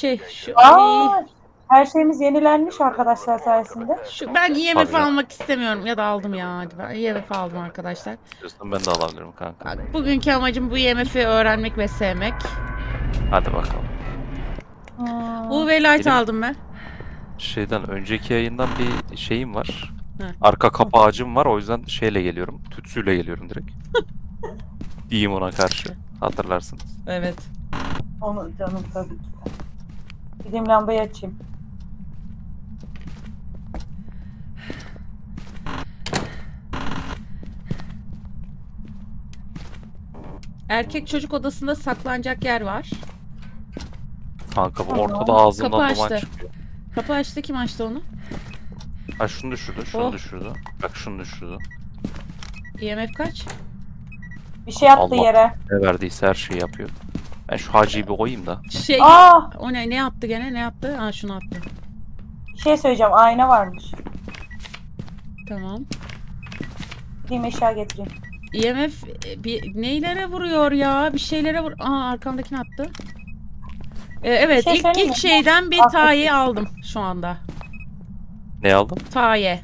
Şey şu, Aa, her şeyimiz yenilenmiş arkadaşlar sayesinde. şu ben IMF almak istemiyorum ya da aldım ya hadi ben IMF aldım arkadaşlar. İstiyorsan ben de alabilirim kanka. Bugünkü amacım bu IMF'i öğrenmek ve sevmek. Hadi bakalım. Hmm. UV light Benim- aldım ben. Şeyden önceki yayından bir şeyim var. Hı. Arka kapı ağacım var o yüzden şeyle geliyorum. Tütsüyle geliyorum direkt. Diyeyim ona karşı. Hatırlarsınız. Evet. Onu canım tabii ki. de. Gideyim lambayı açayım. Erkek çocuk odasında saklanacak yer var. Kanka bu ortada ağzından Kapı duman açtı. çıkıyor. Kapı açtı kim açtı onu? Ha şunu düşürdü, şunu Oh. düşürdü. Bak şunu düşürdü. IMF kaç? Bir şey attı Allah. yere. Ne verdiyse her şeyi yapıyor. Ben şu hacıyı bir koyayım da. Şey Aa, o ne ne attı gene ne attı? Ha şunu attı. bir şey söyleyeceğim. Ayna varmış. Tamam. Gideyim eşya getireyim. IMF e, bir neylere vuruyor ya? Bir şeylere vur. Aa arkamdakini attı. Ee, evet şey ilk söyleyeyim ilk mi? şeyden bir Affedersin. tayi aldım şu anda. Ne aldın? Taye.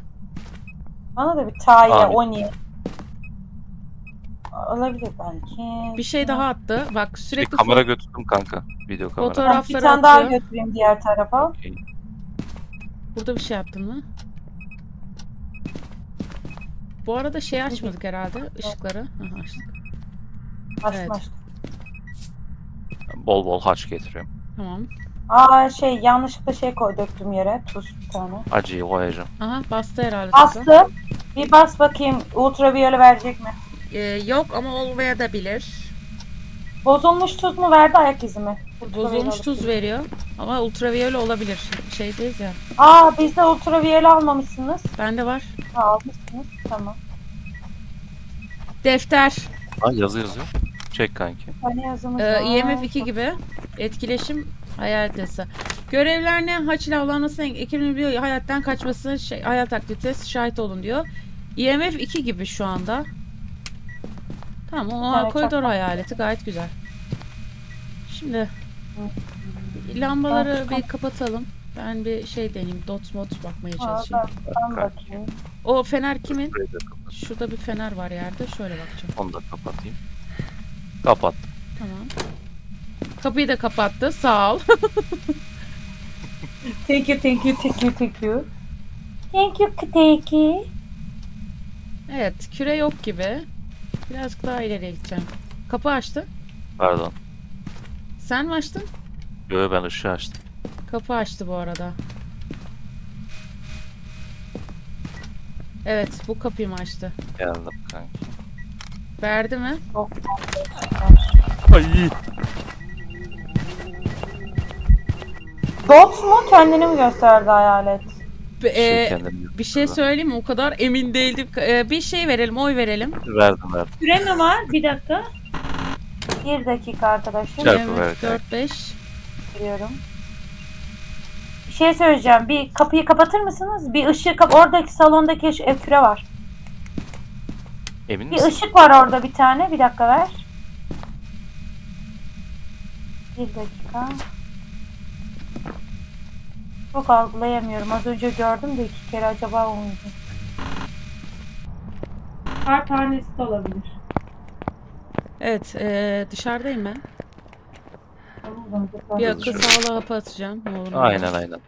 Bana da bir taye, Abi. oni. Olabilir belki. Bir şey daha attı. Bak Bir sürekli kamera fo- götürdüm kanka. Video kamera. Fotoğraf- Ben bir tane daha atıyor. götüreyim diğer tarafa. Okey. Burada bir şey yaptın mı? Bu arada şey açmadık herhalde ışıkları. Aha, açtık. Açtım Evet. açtım. Bol bol haç getiriyorum. Tamam. Aa şey yanlışlıkla şey koy döktüm yere. Tuz bir tane. Acıyı koyacağım. Aha bastı herhalde. tuzu. Bastım. Bir bas bakayım ultraviyole verecek mi? Ee, yok ama olmaya da bilir. Bozulmuş tuz mu verdi ayak izi mi? Bozulmuş tuz veriyor. Ama ultraviyole olabilir. Şeydeyiz ya. Aa bizde ultraviyole almamışsınız. Bende var. Ha, almışsınız. Tamam. Defter. Ha yazı yazıyor. Çek kanki. Hani yazımız Ee. IMF 2 gibi. Etkileşim hayal yasa. Görevler ne? Haç ile avlanmasına ekibinin bir hayattan kaçması, şey, hayat aktivitesi şahit olun diyor. IMF 2 gibi şu anda. Tamam o Evet, koridor çok- hayaleti gayet güzel. Şimdi lambaları bir kapatalım. Ben bir şey deneyeyim. Dot mod bakmaya çalışayım. ben, ben bakayım. O fener kimin? Burayı da kapat. Şurada bir fener var yerde. Şöyle bakacağım. Onu da kapatayım. Kapat. Tamam. Kapıyı da kapattı. Sağ ol. Thank you, thank you, thank you, thank you. Thank you, thank you. Evet, küre yok gibi. Birazcık daha ileriye gideceğim. Kapı açtı. Pardon. Sen mi açtın? Yo ben ışığı açtım. Kapı açtı bu arada. Evet, bu kapıyı mı açtı? Geldim kanki. Verdi mi? Ay. Dot mu kendini mi gösterdi hayalet? Şey e, bir şey söyleyeyim mi? O kadar emin değildim. E, bir şey verelim, oy verelim. Verdim verdim. Süre mi var? Bir dakika. Bir dakika arkadaşlar. Çarpı Evet, ver kanki. 4 5. Giriyorum. Bir şey söyleyeceğim. Bir kapıyı kapatır mısınız? Bir ışık kap oradaki salondaki ış- e, küre var. Emin Bir misin? ışık var orada bir tane. Bir dakika ver. Bir dakika. Çok algılayamıyorum. Az önce gördüm de iki kere acaba o muydu? Kar tanesi de olabilir. Evet, e, dışarıdayım ben. Tamam, Bir Bir akıl sağlığı hapı atacağım. Ne olur ne Aynen olmaz. aynen.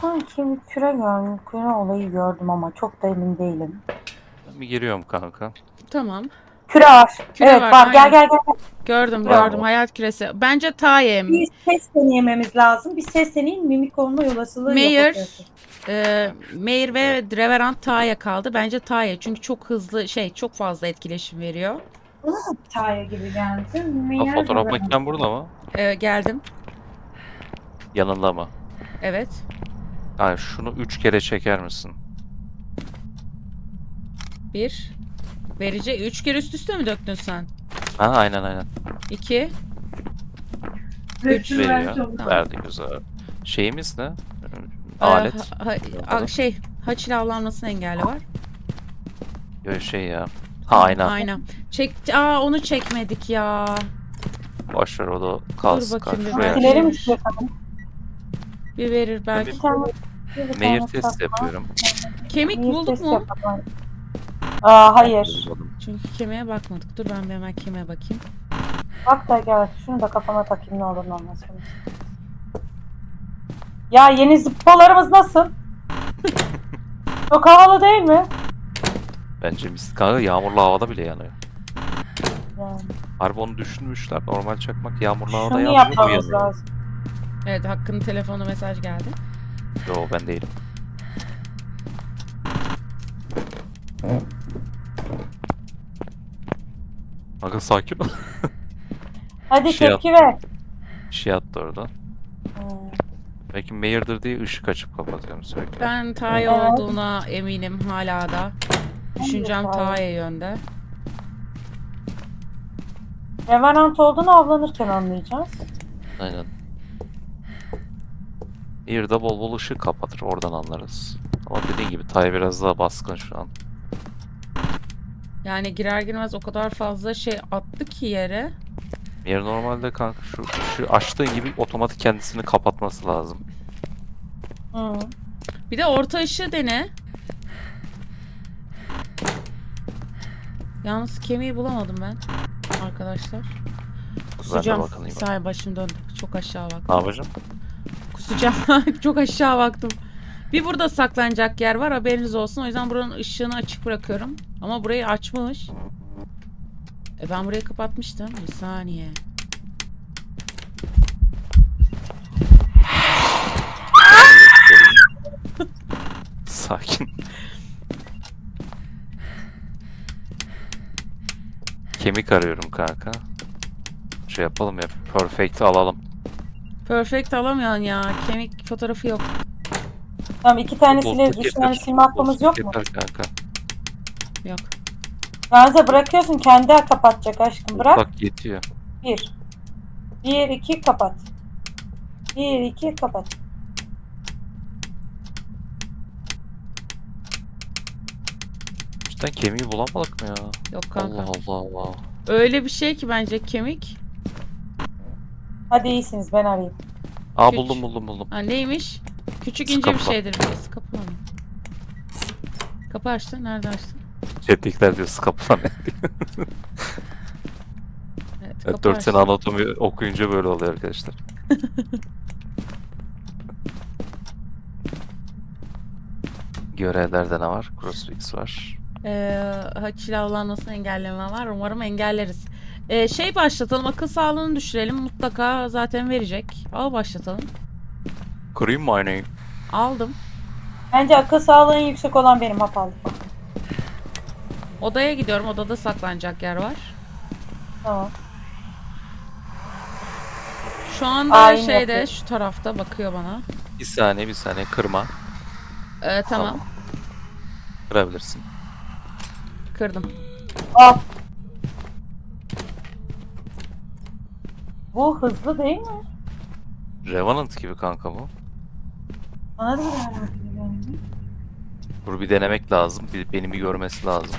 Sanki bir küre gördüm. Küre olayı gördüm ama çok da emin değilim. Ben bir giriyorum kanka. Tamam. Küre var. Küre evet var, var. Gel gel gel. Gördüm, Bravo. gördüm. Hayat küresi. Bence Tayyem. Bir ses deneyememiz lazım. Bir ses deneyin mimik olma olasılığı Mayor, yok. e, Mayor ve Reverend Taya kaldı. Bence Taya çünkü çok hızlı şey çok fazla etkileşim veriyor. Taya gibi geldi. Ha, Mayor fotoğraf makinem burada mı? E, geldim. Yanında mı? Evet. Ha, şunu üç kere çeker misin? Bir. Verici. Üç kere üst üste mi döktün sen? Ha aynen aynen. İki. Üç Veriyor. ver çabuk. Verdi güzel. Şeyimiz ne? e, Alet. ha- ha- şey haç ile avlanmasını engelli var. Böyle şey ya. Ha aynen. Aynen. Çek Aa onu çekmedik ya. Boş ver o da kalsın. bakayım bir kanka. Şuraya mi? Bir verir belki. Bir bir Mail bulduk test mu? yapalım. Aa hayır. Çünkü kemiğe bakmadık. Dur ben bir hemen kemiğe bakayım. Bak da gel. Şunu da kafama takayım ne olur ne olmaz. Ya yeni zıppolarımız nasıl? Çok havalı değil mi? Bence mis. Kanka yağmurlu havada bile yanıyor. Yani. Harbi onu düşünmüşler. Normal çakmak yağmurlu havada Şunu yanmıyor. bu yapmamız yanıyor. lazım. Evet Hakkı'nın telefonuna mesaj geldi. Yo ben değilim. Kanka sakin ol. Hadi Şey tepki ver. Şey attı orada. Hmm. Belki Mayor'dır diye ışık açıp kapatıyorum sürekli. Ben Taye Evet. olduğuna eminim hala da. Düşüncem Taye. Yönde. Revenant olduğunu avlanırken anlayacağız. Aynen. Mayor'da bol bol ışık kapatır. Oradan anlarız. Ama dediğin gibi Tay biraz daha baskın şu an. Yani girer girmez o kadar fazla şey attı ki yere. Mayor normalde kanka şu ışığı açtığın gibi otomatik kendisini kapatması lazım. Hı. Bir de orta ışığı dene. Yalnız kemiği bulamadım ben. Arkadaşlar. Kusacağım. saniye başım döndü. Çok aşağı baktım. Ne yapacağım? Kusacağım. Çok aşağı baktım. Bir burada saklanacak yer var haberiniz olsun. O yüzden buranın ışığını açık bırakıyorum. Ama burayı açmış. E ben burayı kapatmıştım. Bir saniye. Sakin. Kemik arıyorum kanka. Şey yapalım ya. Perfect'i alalım. Perfect alamıyorsun ya. Kemik fotoğrafı yok. Tamam iki tanesiyle Bozkurt üç tane silme hakkımız yok mu? yeter kanka. Yok. Bence bırakıyorsun kendi kapatacak aşkım. Bırak. Bak yetiyor. Bir. Bir iki kapat. Bir iki kapat. Cidden kemiği bulamadık mı ya? Yok kanka. Allah Allah Allah. Öyle bir şey ki bence kemik. Hadi iyisiniz ben arayayım. Aa Güç. buldum buldum buldum. Ha neymiş? Küçük ince bir Skapa. şeydir birisi. Kapı mı? Kapı açtı. Nerede açtı? Chat'tekiler diyor skapı falan. Evet, kapı 4 açtı. sene anatomi okuyunca böyle oluyor arkadaşlar. Görevlerde ne var? Crossfix var. Ee, haçlı avlanmasını engelleme var. Umarım engelleriz. Ee, şey başlatalım. Akıl sağlığını düşürelim. Mutlaka zaten verecek. Al başlatalım. Kurayım mı aynayı? Aldım. Bence akıl sağlığı en yüksek olan benim hap aldım. Odaya gidiyorum. Odada saklanacak yer var. Tamam. Şu anda Aynı şeyde yapıyor. şu tarafta bakıyor bana. Bir saniye bir saniye kırma. Ee, tamam. Tamam. Kırabilirsin. Kırdım. Al. Bu hızlı değil mi? Revenant gibi kanka bu. Bana da. Dur bir denemek lazım. Bir, beni bir görmesi lazım.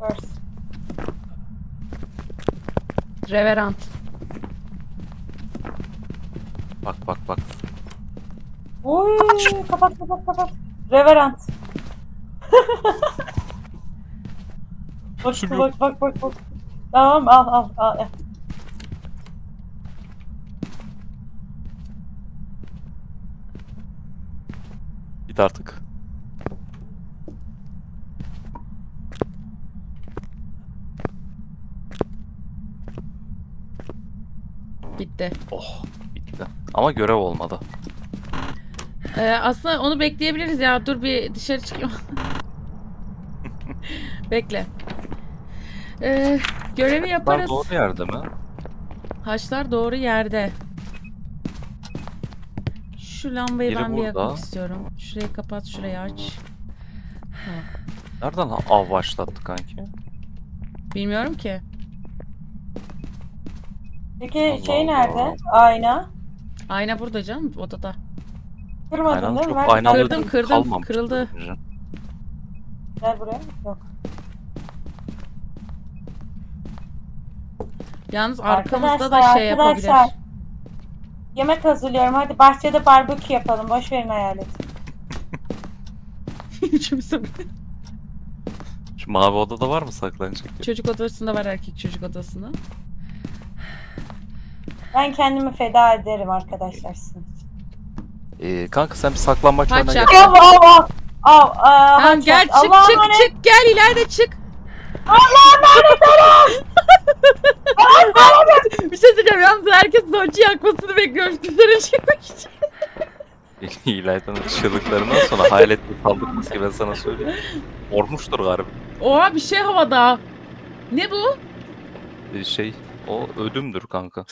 Versin. Reverant. Bak bak bak. Oy kapat kapat kapat. Reverant. bak, bak bak bak bak. Tamam al al al. Git artık. Bitti. Oh bitti. Ama görev olmadı. Ee, aslında onu bekleyebiliriz ya. Dur bir dışarı çıkayım. Bekle. Ee, görevi yaparız. doğru yerde mi? Haçlar doğru yerde. Şu lambayı Biri ben bir burada. yakmak istiyorum. Şurayı kapat, şurayı aç. Tamam. Nereden av başlattı kanki? Bilmiyorum ki. Peki Allah şey Allah. nerede? Ayna. Ayna burada canım, odada. Kırmadın Aynen değil mi? çok Ver- aynalı Kırdım, kırdım, kalmamış kırıldı. Gel buraya. Yok. Yalnız arkamızda da Arkadaşlar, şey yapabilir. arkadaşlar. Yemek hazırlıyorum. Hadi bahçede barbekü yapalım. Boş verin hayalet. De- Şu mavi odada var mı saklanacak? yer? çocuk odasında var erkek çocuk odasında. Ben kendimi feda ederim arkadaşlar sizin. Ee, kanka sen bir saklambaç Kaç oyna gel. Av av av. Av. aa, Tamam haç gel çık Allah'a çık emanet. çık gel ileride çık. Bir şey söyleyeceğim yalnız herkes Dolce yakmasını bekliyormuş dışarı çıkmak için. İlayda'nın çığlıklarından sonra hayalet bir saldırması ki ben sana söyleyeyim. Korkmuştur galiba. Oha bir şey havada. Ne bu? Ee, şey o ödümdür kanka.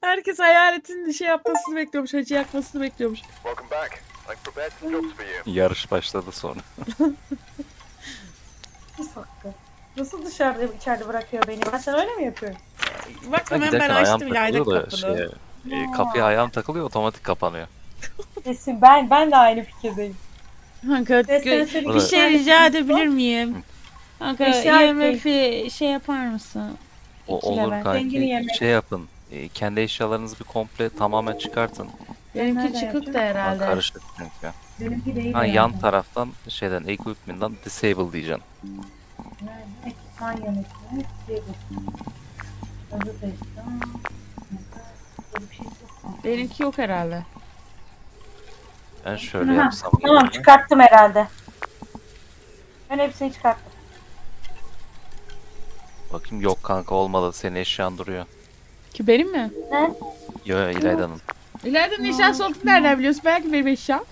Herkes hayaletin şey yapmasını bekliyormuş, hacı yakmasını bekliyormuş. Welcome back. I've prepared some jobs for you. Yarış başladı sonra. Pis hakkı. Nasıl dışarıda içeride bırakıyor beni? Ben sen öyle mi yapıyorum? Bak Ben hemen ben ayağım açtım takılıyor da kapını. şeye, e, kapıya ayağım takılıyor otomatik kapanıyor. Kesin ben ben de aynı fikirdeyim. Kanka gö- bir şey rica edebilir miyim? Kanka Eşya IMF'i şey yapar mısın? O İki olur kanki. Zengini yemek. Şey yapın. e, kendi eşyalarınızı bir komple tamamen çıkartın. Benimki çıkık da? Lan herhalde. karışık çünkü. Benimki değil. Ha, yani. yan taraftan şeyden equipment'dan disable diyeceksin. Ekipman yönetimi. Diye bu. Benimki yok herhalde. Ben şöyle Ha, yapsam. Tamam yerine. çıkarttım herhalde. Ben hepsini çıkarttım. Bakayım yok kanka olmadı senin eşyan duruyor. Ki benim mi? Yo yo İlayda'nın. İleride nişan olduk nereden biliyorsun? Belki benim eşyam.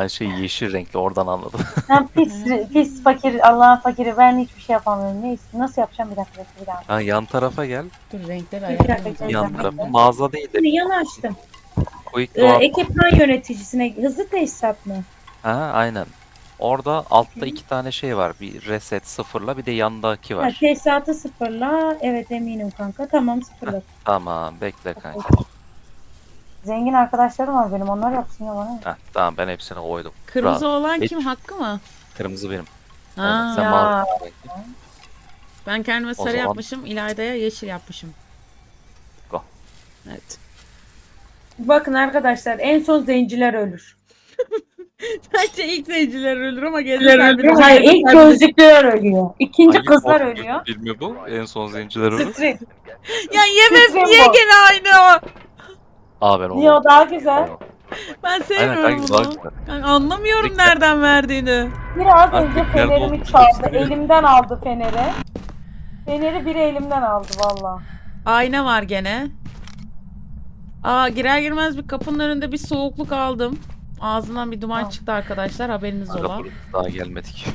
Ben şey yeşil renkli oradan anladım. Ben pis, pis fakir, Allah'ın fakiri. Ben hiçbir şey yapamıyorum. Neyse, nasıl yapacağım bir dakika, bir dakika, ha yan tarafa gel. Dur renkleri Bir ayarlayalım. dakika, Yan tarafa mağaza değil de Şimdi yan açtım. quick Ee, ekipman yöneticisine hızlı tesisat mı? Ha aynen. Orada altta iki tane şey var. Bir reset sıfırla bir de yandaki Ha, var. tesisatı sıfırla. Evet eminim kanka. Tamam sıfırla. Tamam bekle kanka. Zengin arkadaşlarım var benim. Onlar yapsın ya bana. Heh, tamam ben hepsine koydum. Kırmızı olan Hiç- kim? Hakkı mı? Kırmızı benim. Ha, sen mavi. ben kendime sarı zaman- yapmışım. İlayda'ya yeşil yapmışım. Go. Evet. Bakın arkadaşlar en son zenciler ölür. Bence ilk zenciler ölür ama gelirler bir Hayır, ilk gözlüklüler ölüyor. İkinci Hangi kızlar korkunç ölüyor. bir Filmi bu. En son zenciler ölür. Ya yemem niye bu. gene aynı o? Aa ben onu. Niye o daha güzel? Ben Aynen sevmiyorum kanka bunu. Ben anlamıyorum Bekle. nereden verdiğini. Biraz Bak, önce nerede fenerimi olduğunu çaldı. gösteriyor. Elimden aldı feneri. Feneri biri elimden aldı valla. Ayna var gene. Aa girer girmez bir kapının önünde bir soğukluk aldım. Ağzından bir duman Tamam. çıktı arkadaşlar haberiniz Kanka ola. daha gelmedik.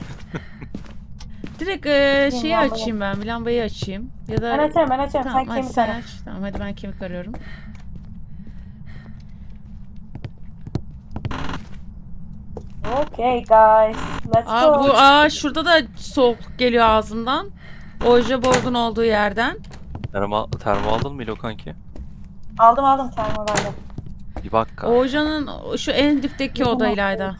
Direkt e, şeyi açayım ben bir lambayı açayım. Ya da Ben açarım ben açarım. tamam Sen hadi kemik sen ara. aç. Tamam hadi ben kemik arıyorum. Okay guys. Let's Aa go. bu aa şurada da soğukluk geliyor ağzından. Oje Borg'un olduğu yerden. Termo, termo aldın mı İlo kanki? Aldım aldım termolarla. Bir bak kanka. Oje'nin şu en dipteki oda İlayda.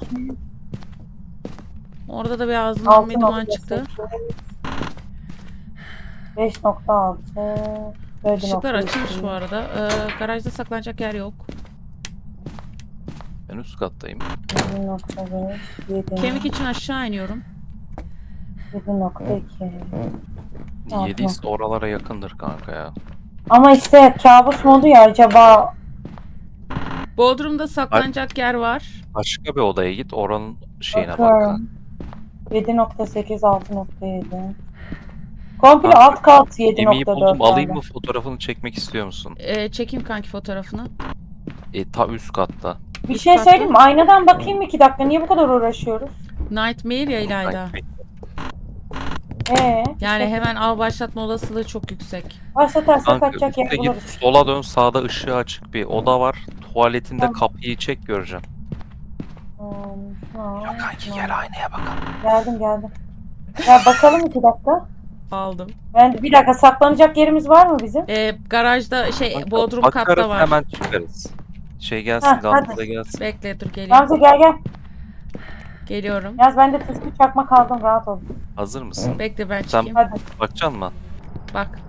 Orada da bir ağzından bir duman çıktı. 5.6 Işıklar açılmış bu arada. Ee, garajda saklanacak yer yok. Ben üst kattayım. 7.5 7 Kemik için aşağı iniyorum. 7.2 Tamam, 7 ise oralara yakındır kanka ya. Ama işte kabus modu ya acaba Bodrum'da saklanacak yer var. Başka bir odaya git oranın şeyine bak kanka. bakıyorum. 7.8 6.7 Komple alt kat Yemeği buldum 7.4 alayım yani. mı fotoğrafını çekmek istiyor musun? Ee, çekeyim kanki fotoğrafını. E, ta üst katta. Bir şey söyleyeyim mi? Aynadan bakayım mı 2 dakika? Niye bu kadar uğraşıyoruz? Nightmare ya İlayda. Ee, Yani hemen av başlatma olasılığı çok yüksek. başlatarsa Kanka kaçacak yer üstte git buluruz. sola dön sağda ışığı açık bir oda var. Tuvaletinde Tamam. kapıyı çek göreceğim. Hmm, Ya kanki gel aynaya bakalım. Geldim geldim. Ya bakalım 2 dakika. Aldım. Ben bir dakika saklanacak yerimiz var mı bizim? Ee, garajda şey Kanka, Bodrum bakarız, katta var. hemen çıkarız. Şey gelsin Heh, Gamze hadi. de gelsin. Bekle dur. Gamze gel gel. Geliyorum. Yalnız ben de tuzlu çakmak aldım rahat ol. Hazır mısın? Bekle ben Sen- çıkayım. Hadi. Bakacaksın mı? Bak.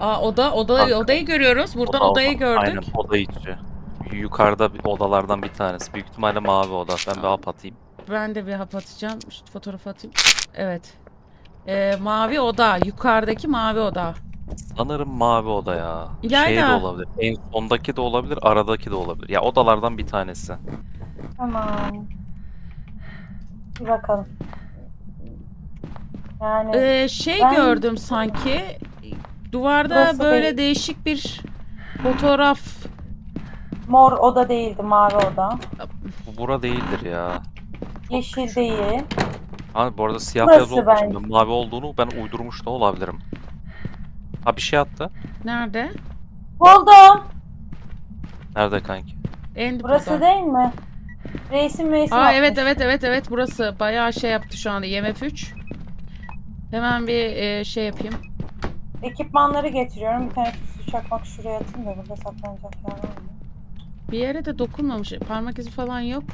Aa oda oda Bak. odayı görüyoruz. Buradan Oda, odayı oda. gördük. Aynen oda içi. Yukarıda bir odalardan bir tanesi. Büyük ihtimalle mavi oda. Ben bir hap atayım. Ben de bir hap atacağım. Şu fotoğrafı atayım. Evet. Ee, mavi oda. Yukarıdaki mavi oda. Sanırım mavi oda ya. Şey de olabilir. En sondaki de olabilir, aradaki de olabilir. Ya odalardan bir tanesi. Tamam. Bir bakalım. Yani Ee, şey Ben- gördüm sanki. Duvarda Burası böyle değil. değişik bir fotoğraf. mor oda değildi mavi oda. Bu bura değildir ya. Yeşil değil. Ha bu arada siyah Burası beyaz olduğu için bence. ben mavi olduğunu ben uydurmuş da olabilirim. Ha bir şey attı. Nerede? Buldum. Nerede kanki? En Burası burada. değil mi? Reisim reisim Aa atmış. evet evet evet evet burası. Bayağı şey yaptı şu anda IMF 3. Hemen bir e, şey yapayım. Ekipmanları getiriyorum. Bir tane tuzlu çakmak şuraya atayım da burada saklanacak yer var mı? Bir yere de dokunmamış. Parmak izi falan yok.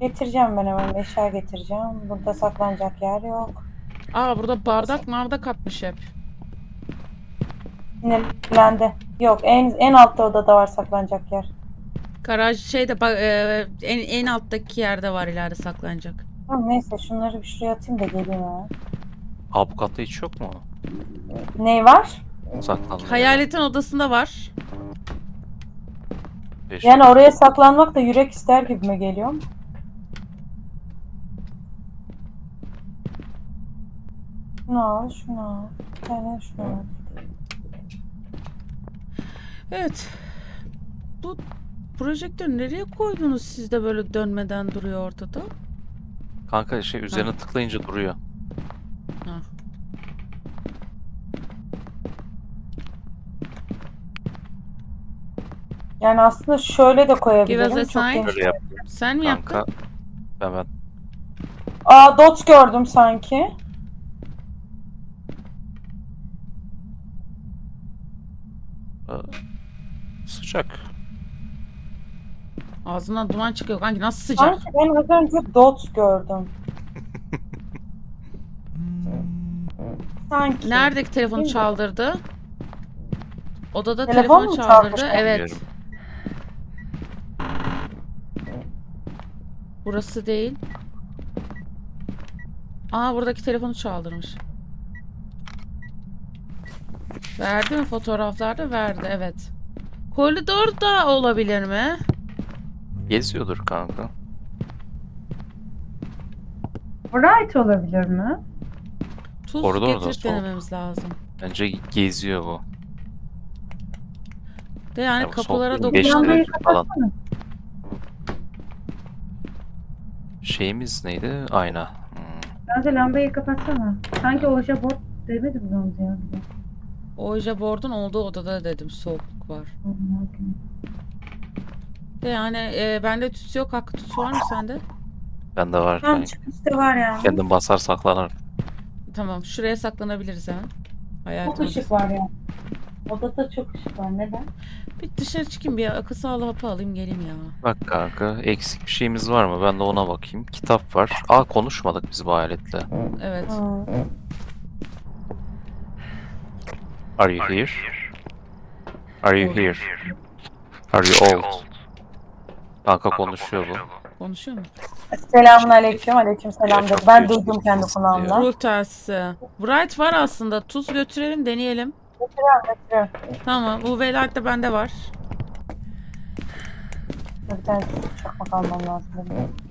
Getireceğim ben hemen eşya getireceğim. Burada saklanacak yer yok. Aa burada bardak mardak atmış hep. Sinirlendi. Yok en en altta odada var saklanacak yer. Garaj şeyde ba- e, en, en alttaki yerde var ileride saklanacak. Tamam neyse şunları bir şuraya atayım da geleyim ha. Ha bu katta hiç yok mu? Ney var? Saklandı. Hayaletin odasında var. Yani oraya saklanmak da yürek ister gibime geliyor. Şunu al, şunu al. Bir tane şunu al. Evet. Bu projektörü nereye koydunuz siz de böyle dönmeden duruyor ortada? Kanka şey üzerine tıklayınca duruyor. Ha. Yani aslında şöyle de Give us koyabilirim. a Çok sign. geniş. Böyle yap Sen mi yaptın? kanka. Ben ben. Aa dot gördüm sanki. Ee, Sıcak. Ağzından duman çıkıyor kanki nasıl sıcak? Sanki ben az önce dot gördüm. Sanki. Neredeki telefonu Bilmiyorum. çaldırdı? Odada Telefon telefonu mu çaldırdı. çalmış? Evet. Bilmiyorum. Burası değil. Aa buradaki telefonu çaldırmış. Verdi mi fotoğraflarda? Verdi evet. Koridor da olabilir mi? Geziyordur kanka. Bright olabilir mi? Tuz Koridor da getirip soğuk. denememiz lazım. Bence geziyor bu. De yani Ya bu kapılara soğuk değil, falan. Şeyimiz neydi? Ayna. Hmm. Bence lambayı kapatsana. Sanki oja bot demedim mi onu ya? Oja board'un olduğu odada dedim soğukluk var. De yani e, bende tütsü yok. Hakkı tütsü var mı sende? Bende var Tam kanka. çıkışta var ya. Kendim basar saklanır. Tamam. Şuraya saklanabiliriz hemen. Hayal Çok ışık var ya. Odada çok ışık var. Neden? Bir dışarı çıkayım bir akıl sağlığı hapı alayım geleyim ya. Bak kanka eksik bir şeyimiz var mı? Ben de ona bakayım. Kitap var. Aa konuşmadık biz bu aletle. Evet. Are you here? Are you here? Are you old? Kanka konuşuyor bu. Konuşuyor mu? Selamun aleyküm. Aleyküm. Ben duydum kendi kulağımla. Ruh telsizi. Bright var aslında. Tuz götürelim deneyelim. Tamam. Bu velayet de bende var. Bir tane çakmak almam lazım.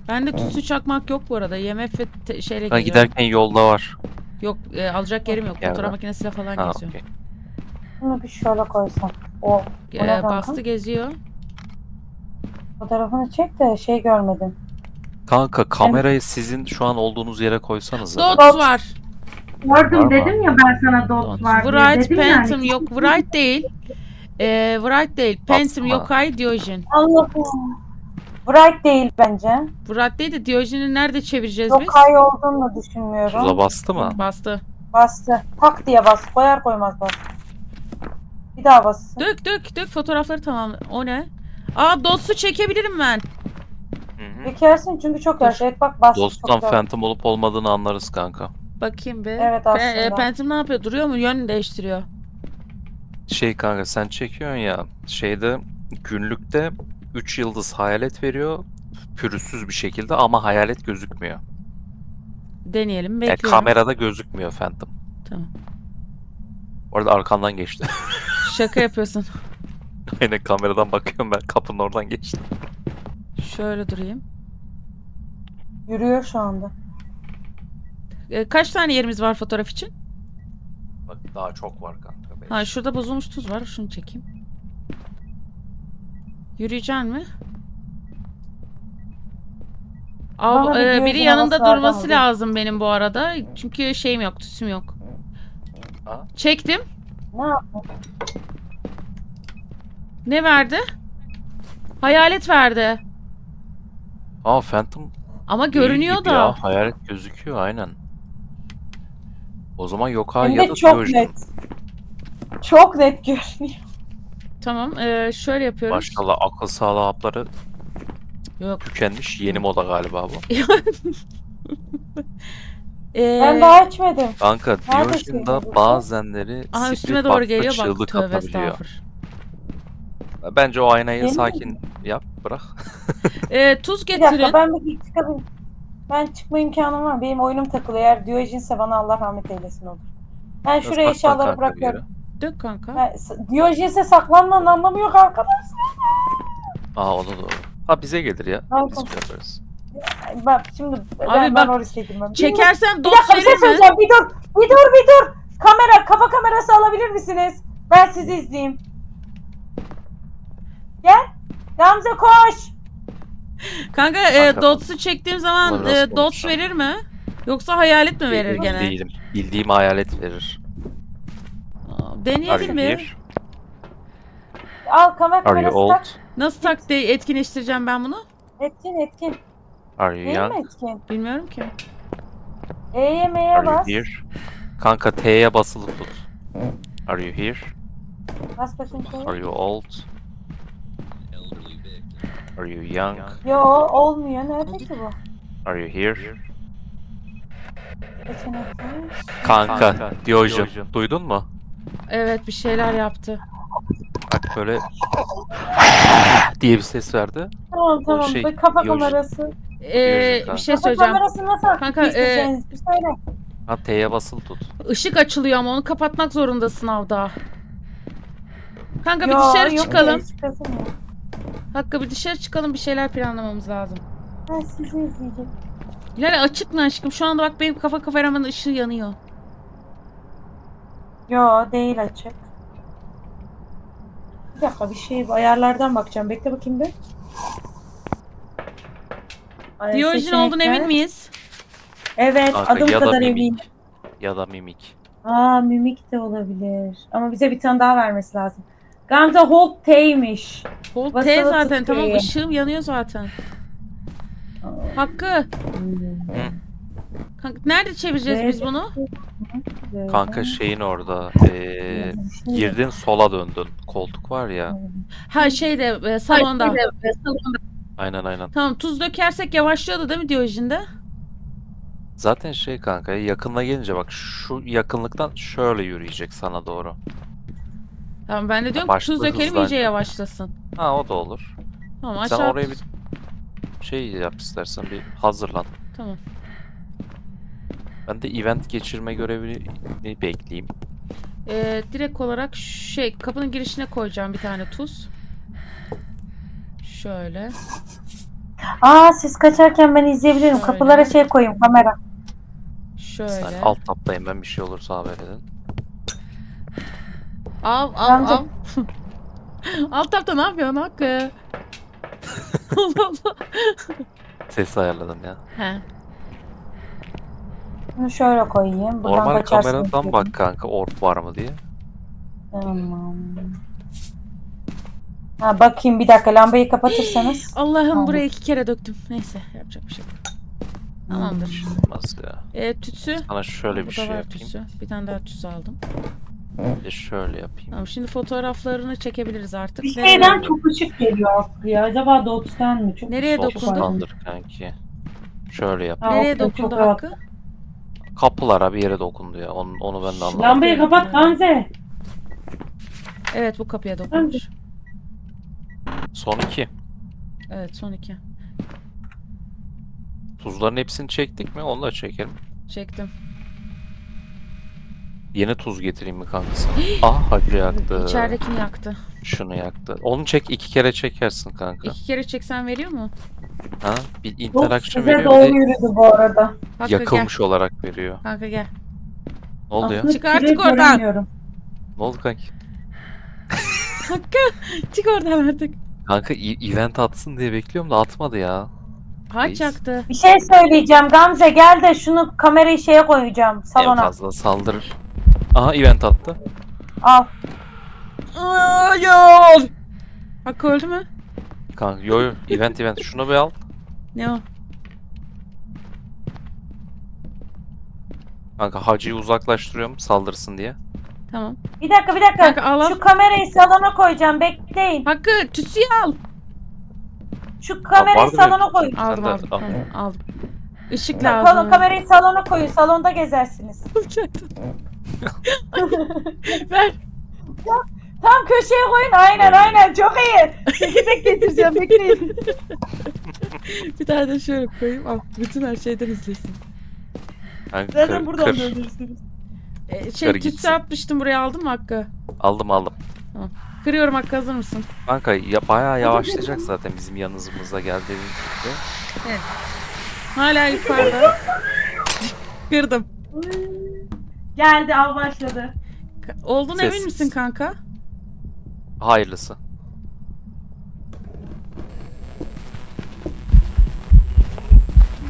Bende tütsü çakmak yok bu arada. IMF ve te- şeyle Ben giderken yolda var. Yok e, alacak yerim yok. Gel Fotoğraf lan. makinesiyle falan Ha geziyorum. okey. Bunu bir şöyle koysam. O E, kanka? bastı geziyor. fotoğrafını çek de şey görmedim. Kanka kamerayı sizin şu an olduğunuz yere koysanız. Dot Dot. var. Var Gördüm mı? dedim ya ben sana dot var diye. Bright, Dedim Phantom yani. yok. Bright değil. E, Bright değil. Phantom, Baksana. Yokai, Diyojen. Allah'ım. Bright değil bence. Bright değil de Diyojen'i nerede çevireceğiz Yok biz? hay olduğunu da düşünmüyorum. Tuza bastı mı? Bastı. Bastı. Tak diye bas. Koyar koymaz bas. Bir daha bas. Dök dök dök fotoğrafları tamam. O ne? Aa dotsu çekebilirim ben. Hı hı. Dökersin çünkü çok yavaş. Evet bak bas. Dosttan çok. Phantom olup olmadığını anlarız kanka. Bakayım bir. Evet, Pe- aslında. e, Phantom ne yapıyor? Duruyor mu? Yön değiştiriyor. Şey kanka sen çekiyorsun ya şeyde günlükte 3 yıldız hayalet veriyor pürüzsüz bir şekilde ama hayalet gözükmüyor. Deneyelim. Yani Bekliyorum. kamerada gözükmüyor Phantom. Tamam. Orada arkandan geçti. Şaka yapıyorsun. Aynen kameradan bakıyorum ben kapının oradan geçti. Şöyle durayım. Yürüyor şu anda. E, kaç tane yerimiz var fotoğraf için? Bak daha çok var kanka. beş. Ha şurada bozulmuş tuz var. Şunu çekeyim. Yürüyeceksin mi? Al, Bana bir e, biri yanında havası durması verdi. lazım benim bu arada. Çünkü şeyim yok, tüsüm yok. Ha? Çektim. Ne yaptın? Ne verdi? Hayalet verdi. Aa Phantom Ama görünüyor da. Ya. Hayalet gözüküyor aynen. O zaman yok ha Hem ya de da çok Diyojen. net. Çok net görünüyor. Tamam, e, şöyle yapıyoruz. Maşallah akıl sağlığı hapları Yok. tükenmiş. Yeni moda galiba bu. E, Ben daha içmedim. Kanka Nerede Diyojen'da şey? bazenleri aha split üstüme doğru box'ta geliyor bak. çığlık Tövbe atabiliyor. estağfur. Bence o aynayı Yeni mi? sakin yap bırak. E, tuz Bir dakika getirin. ben bir çıkabilirim. Ben çıkma imkanım var. Benim oyunum takılıyor. Eğer Diyojen'se bana Allah rahmet eylesin olur. Ben Nasıl şuraya eşyaları kanka bir bırakıyorum. yere? Dök kanka. Ben, s- Diyojen'se saklanmanın anlamı yok arkadaş. Aa onu da Ha bize gelir ya. Kanka. Biz şey yaparız. Bak şimdi ben, Abi ben bak, o riske girmem. Çekersem Bir dot dakika bir şey verir mi? söyleyeceğim. Bir dur. Bir dur bir dur. Kamera kafa kamerası alabilir misiniz? Ben sizi izleyeyim. Gel. Gamze koş. Kanka e, Kanka, dots'u çektiğim zaman nasıl e, dots konuşacağım? verir mi? Yoksa hayalet mi verir gene? Değilim. Bildiğim hayalet verir. Aa, Deneyelim mi? Al kamera Are you kamerası old? tak. Nasıl tak de etkinleştireceğim ben bunu? Etkin etkin. Are you mi young? etkin? Bilmiyorum ki. E'ye M'ye Are you bas. here? Kanka T'ye basılı tut. Are you here? Bas bakayım şöyle. Are you old? Are you young? Yo olmuyor. Nerede ki bu? Are you here? Seçenekler. Kanka, Diyojen. Duydun mu? Evet bir şeyler yaptı. Bak böyle diye bir ses verdi. Tamam tamam. şey, kafa Diyojen. kamerası. Ee, bir şey Kafa söyleyeceğim. kamerası nasıl Kanka, e, isteyeceğiniz bir söyle. Ha T'ye basılı tut. Işık açılıyor ama onu kapatmak zorunda sınavda. Kanka bir Yo, dışarı yok çıkalım. çıkasın ya. Hakkı bir dışarı çıkalım bir şeyler planlamamız lazım. Ben sizi izleyeceğim. Yani açık mı aşkım? Şu anda bak benim kafa kameramın ışığı yanıyor. Yo değil açık. Bir dakika bir şey ayarlardan bakacağım. Bekle bakayım bir. Ay, olduğunu seçenekler. emin miyiz? Evet Kanka adım ya da kadar eminim. mimik. Ya da mimik. Aa mimik de olabilir. Ama bize bir tane daha vermesi lazım. Gamze Hold T'ymiş. Hold Basılı T zaten tamam ışığım yanıyor zaten. Hakkı. Kanka, nerede çevireceğiz biz bunu? Kanka şeyin orada. Ee, Şey girdin sola döndün. Koltuk var ya. Ha şeyde e, salonda. Aynen aynen. Tamam tuz dökersek yavaşlıyordu değil mi Diyojen'de? Zaten şey kanka yakınına gelince bak şu yakınlıktan şöyle yürüyecek sana doğru. Tamam ben de diyorum ki tuz dökelim iyice hızlanacak. yavaşlasın. Ha o da olur. Tamam Sen aşağı oraya bir şey yap istersen bir hazırlan. Tamam. Ben de event geçirme görevini bekleyeyim. Ee, direkt olarak şey kapının girişine koyacağım bir tane tuz. Şöyle. Aa siz kaçarken ben izleyebilirim. Şöyle. Kapılara şey koyayım kamera. Şöyle. Sen alt taptayım ben bir şey olursa haber edin. Al al Bence- al. Alt tarafta ne yapıyorsun Hakkı? Allah Allah. Sesi ayarladım ya. He. Bunu şöyle koyayım. Buradan Normal kameradan bak kanka orb var mı diye. Tamam. Ha bakayım bir dakika lambayı kapatırsanız. Allah'ım Tamam. buraya iki kere döktüm. Neyse yapacak bir şey yok. Tamamdır. Olmaz ya. Ee, tütsü. Sana şöyle bir Burada şey var yapayım. tütsü. Bir tane daha tütsü aldım. Bir de şöyle yapayım. Tamam şimdi fotoğraflarını çekebiliriz artık. Bir Nereye- şeyden çok ışık geliyor Hakkı ya. Acaba Dots'tan mı? Çok Nereye çok dokundu? pardon. Dots'tandır kanki. Şöyle yapayım. Ha, Nereye çok dokundu rahat. Hakkı? Kapılara bir yere dokundu ya. Onu, onu ben de anlamadım. Lambayı kapat Gamze. Evet bu kapıya dokunmuş. Son iki. Evet son iki. Tuzların hepsini çektik mi? Onu da çekelim. Çektim. Yeni tuz getireyim mi kankası? ah hacı yaktı. İçeridekini yaktı. Şunu yaktı. Onu çek iki kere çekersin kanka. İki kere çeksen veriyor mu? Ha? Bir interaction size veriyor doğru de yürüdü bu arada. Hakkı yakılmış olarak veriyor. gel. Kanka gel. Ne oldu ya? Aslında Çık artık direkt oradan. göremiyorum. Ne oldu kanki? Hakkı çık oradan artık. Kanka e- event atsın diye bekliyorum da atmadı ya. Haç Reis. yaktı. Bir şey söyleyeceğim Gamze gel de şunu kamerayı şeye koyacağım En salona. fazla saldırır. Aha event attı. Al. Hayır. Hakkı öldü mü? Kanka yo yo event event şunu bir al. Ne o? Kanka hacıyı uzaklaştırıyorum saldırsın diye. Tamam. Bir dakika bir dakika. Kanka, al, al. Şu kamerayı salona koyacağım bekleyin. Hakkı tütsüyü al. Şu kamerayı vardı salona benim koyun. Sen Aldım de aldım. al. Tamam, aldım. Işık Kalın lazım. kamerayı salona koyun. Salonda gezersiniz. Ver. Tam köşeye koyun. Aynen aynen. Çok iyi. Çekirdek getireceğim. Bekleyin. Bir tane de şöyle koyayım. Al. Bütün her şeyden izlesin. Kanka Zaten kır- buradan kır. da öldürürsünüz. Ee, şey gitsin. tütsü atmıştım buraya aldın mı Hakkı? Aldım aldım. Kırıyorum Hakkı hazır mısın? Kanka ya bayağı yavaşlayacak zaten bizim yanımıza geldiğimizde. Hala yukarıda. Kırdım. Geldi av başladı. Ka- Olduğuna emin Sessiz. misin kanka? Hayırlısı.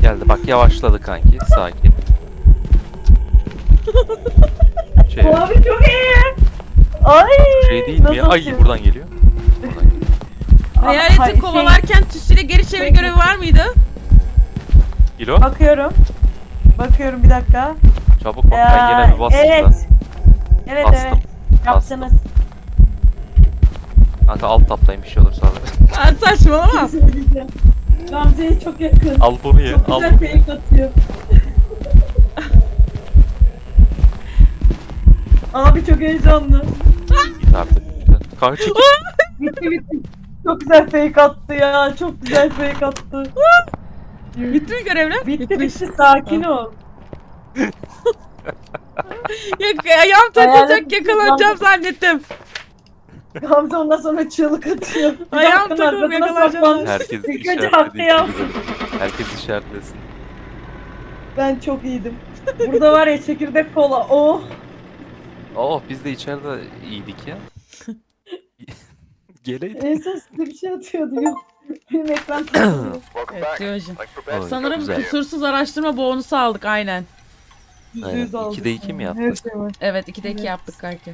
Geldi bak yavaşladı kanki sakin. Şey, Abi çok iyi. Ay. şey değil mi ya? Ay ki? buradan geliyor. Buradan geliyor. Hayaleti Ay, şey- kovalarken tütsüyle geri çevir Peki. görevi var mıydı? Kilo Bakıyorum. Bakıyorum bir dakika. çabuk bak ben yine bir bastım evet. da. Evet Bastım. evet. Bastım. Yaptınız. Kanka alt taptayım bir şey olursa al. Aa, saçmalama. Gamze'ye çok yakın. al bunu ye. Çok Al güzel fake atıyor. Abi çok heyecanlı. Git artık. Kanka çekil. Bitti bitti. Çok güzel fake attı ya. Çok güzel fake attı. Bitti mi görevler? Bitti Bitmiş. bitti sakin ol. Ya, ayağım Hayalet takılacak yakalanacağım zannettim. Gamze ondan sonra çığlık atıyor. Bir Ayağım dakika, takılıp arkasına yakalanacağım. saklanmış. Herkes İlk önce işaretlediği gibi. Herkes işaretlesin. Ben çok iyiydim. Burada var ya çekirdek kola. Oh. Oh biz de içeride iyiydik ya. Geleydik. En son size bir şey atıyordu. Yok. Benim ekran takılıyor. Evet. Diyojen. Oy, Sanırım güzel. kusursuz araştırma bonusu aldık aynen. Yüzde Aynen. yüz aldık. İkide iki mi yani. yaptık? Şey var. Evet 2'de 2 Evet. yaptık kanki.